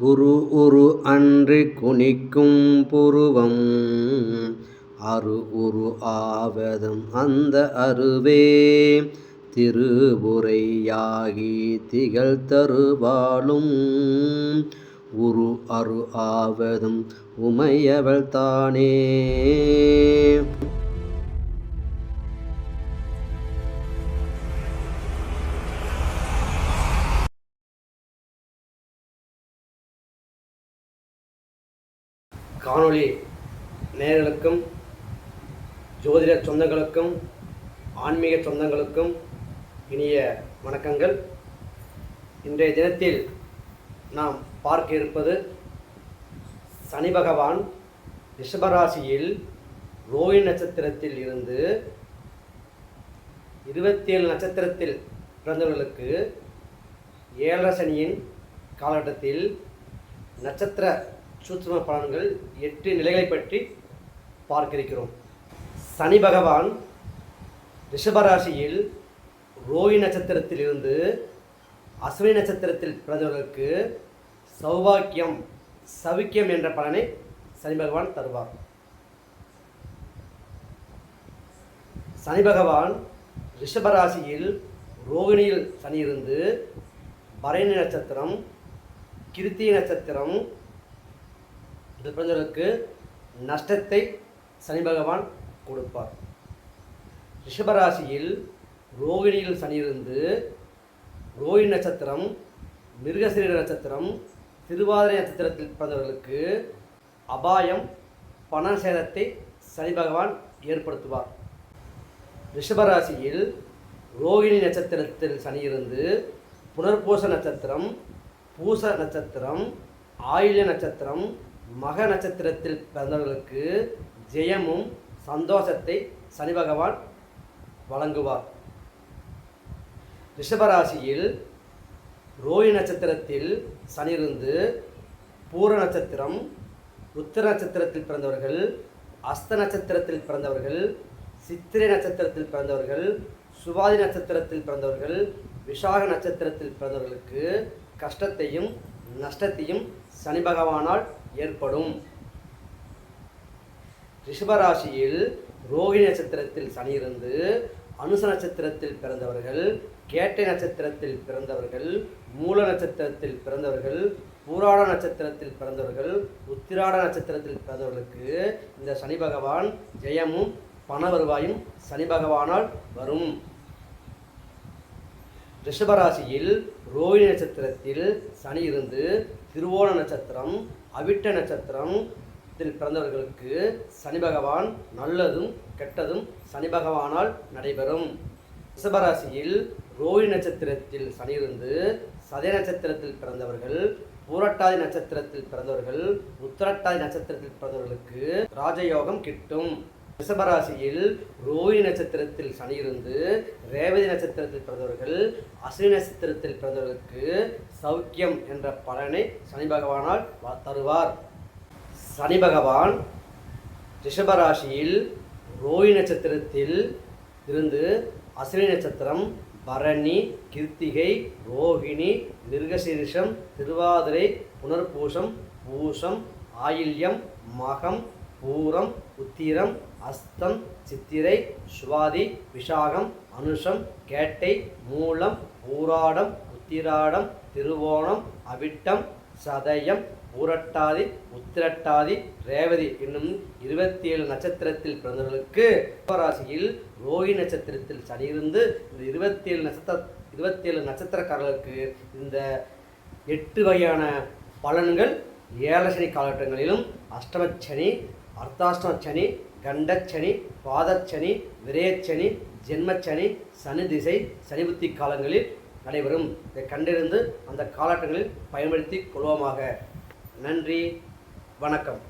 குரு உரு அன்று குனிக்கும் புருவம். அரு உரு ஆவதும் அந்த அருவே. திருவுரையாகி திகழ் தருவாளும் உரு அரு ஆவதும் உமையவள் தானே. காணொளி நேர்களுக்கும் ஜோதிட சொந்தங்களுக்கும் ஆன்மீக சொந்தங்களுக்கும் இனிய வணக்கங்கள். இன்றைய தினத்தில் நாம் பார்க்க இருப்பது சனி பகவான் ரிஷபராசியில் ரோஹி நட்சத்திரத்தில் இருந்து இருபத்தி ஏழு நட்சத்திரத்தில் பிறந்தவர்களுக்கு ஏழரை சனியின் காலகட்டத்தில் நட்சத்திர சூட்சும பலன்கள் எட்டு நிலைகளை பற்றி பார்க்க இருக்கிறோம் சனி பகவான் ரிஷபராசியில் ரோஹி நட்சத்திரத்திலிருந்து அஸ்வினி நட்சத்திரத்தில் பிறந்தவர்களுக்கு சௌபாக்கியம் சவிக்கியம் என்ற பலனை சனி பகவான் தருவார். சனி பகவான் ரிஷபராசியில் ரோகிணியில் சனி இருந்து பரணி நட்சத்திரம் கிருத்தி நட்சத்திரம் இந்த பிறந்தவர்களுக்கு நஷ்டத்தை சனி பகவான் கொடுப்பார். ரிஷபராசியில் ரோகிணியில் சனி இருந்து ரோஹி நட்சத்திரம் மிருகசீர நட்சத்திரம் திருவாதிரை நட்சத்திரத்தில் பிறந்தவர்களுக்கு அபாயம் பண சேதத்தை சனி பகவான் ஏற்படுத்துவார். ரிஷபராசியில் ரோகிணி நட்சத்திரத்தில் சனி இருந்து புனர்பூச நட்சத்திரம் பூச நட்சத்திரம் ஆயுள நட்சத்திரம் மக நட்சத்திரத்தில் பிறந்தவர்களுக்கு ஜெயமும் சந்தோஷத்தை சனி பகவான் வழங்குவார். ரிஷபராசியில் ரோஹி நட்சத்திரத்தில் சனி இருந்து பூர நட்சத்திரம் உத்திர நட்சத்திரத்தில் பிறந்தவர்கள் அஸ்த நட்சத்திரத்தில் பிறந்தவர்கள் சித்திரை நட்சத்திரத்தில் பிறந்தவர்கள் சுவாதி நட்சத்திரத்தில் பிறந்தவர்கள் விஷாக நட்சத்திரத்தில் பிறந்தவர்களுக்கு கஷ்டத்தையும் நஷ்டத்தையும் சனி பகவானால் ஏற்படும். ரிஷபராசியில் ரோகிணி நட்சத்திரத்தில் சனி இருந்து அனுச நட்சத்திரத்தில் பிறந்தவர்கள் கேட்டை நட்சத்திரத்தில் பிறந்தவர்கள் மூல நட்சத்திரத்தில் பிறந்தவர்கள் பூராட நட்சத்திரத்தில் பிறந்தவர்கள் உத்திராட நட்சத்திரத்தில் பிறந்தவர்களுக்கு இந்த சனி பகவான் ஜெயமும் பண வருவாயும் சனி பகவானால் வரும். ரிஷபராசியில் ரோஹிணி நட்சத்திரத்தில் சனி இருந்து திருவோண நட்சத்திரம் அவிட்ட நட்சத்திரம் பிறந்தவர்களுக்கு சனி பகவான் நல்லதும் கெட்டதும் சனி பகவானால் நடைபெறும். ரிஷபராசியில் ரோஹி நட்சத்திரத்தில் சனி இருந்து சதய நட்சத்திரத்தில் பிறந்தவர்கள் பூரட்டாதி நட்சத்திரத்தில் பிறந்தவர்கள் உத்தரட்டாதி நட்சத்திரத்தில் பிறந்தவர்களுக்கு ராஜயோகம் கிட்டும். ரிஷபராசியில் ரோஹிணி நட்சத்திரத்தில் சனி இருந்து ரேவதி நட்சத்திரத்தில் பிறந்தவர்கள் அஸ்வினி நட்சத்திரத்தில் பிறந்தவர்களுக்கு சௌக்கியம் என்ற பலனை சனி பகவானால் தருவார். சனி பகவான் ரிஷபராசியில் ரோஹி நட்சத்திரத்தில் இருந்து அஸ்வினி நட்சத்திரம் பரணி கிருத்திகை ரோஹிணி மிருகசீரிஷம் திருவாதிரை புனர்பூஷம் பூஷம் ஆயில்யம் மகம் பூரம் உத்திரம் அஸ்தம் சித்திரை சுவாதி விஷாகம் அனுஷம் கேட்டை மூலம் ஊராடம் உத்திராடம் திருவோணம் அவிட்டம் சதயம் ஊரட்டாதி உத்திரட்டாதி ரேவதி என்னும் இருபத்தி ஏழு நட்சத்திரத்தில் பிறந்தவர்களுக்கு ராசியில் ரோஹி நட்சத்திரத்தில் சனி இருந்து இந்த இருபத்தி ஏழு நட்சத்திர இருபத்தி ஏழு நட்சத்திரக்காரர்களுக்கு இந்த எட்டு வகையான பலன்கள் ஏழசனி காலகட்டங்களிலும் அஷ்டமச்சனி அர்த்தாஷ்டமச்சனி கண்டச்சனி பாதச்சனி விரயச்சனி ஜென்மச்சனி சனி திசை சனிபுத்தி காலங்களில் நடைபெறும். இதை கண்டிருந்து அந்த காலகட்டங்களில் பயன்படுத்தி கொள்வோமாக. நன்றி வணக்கம்.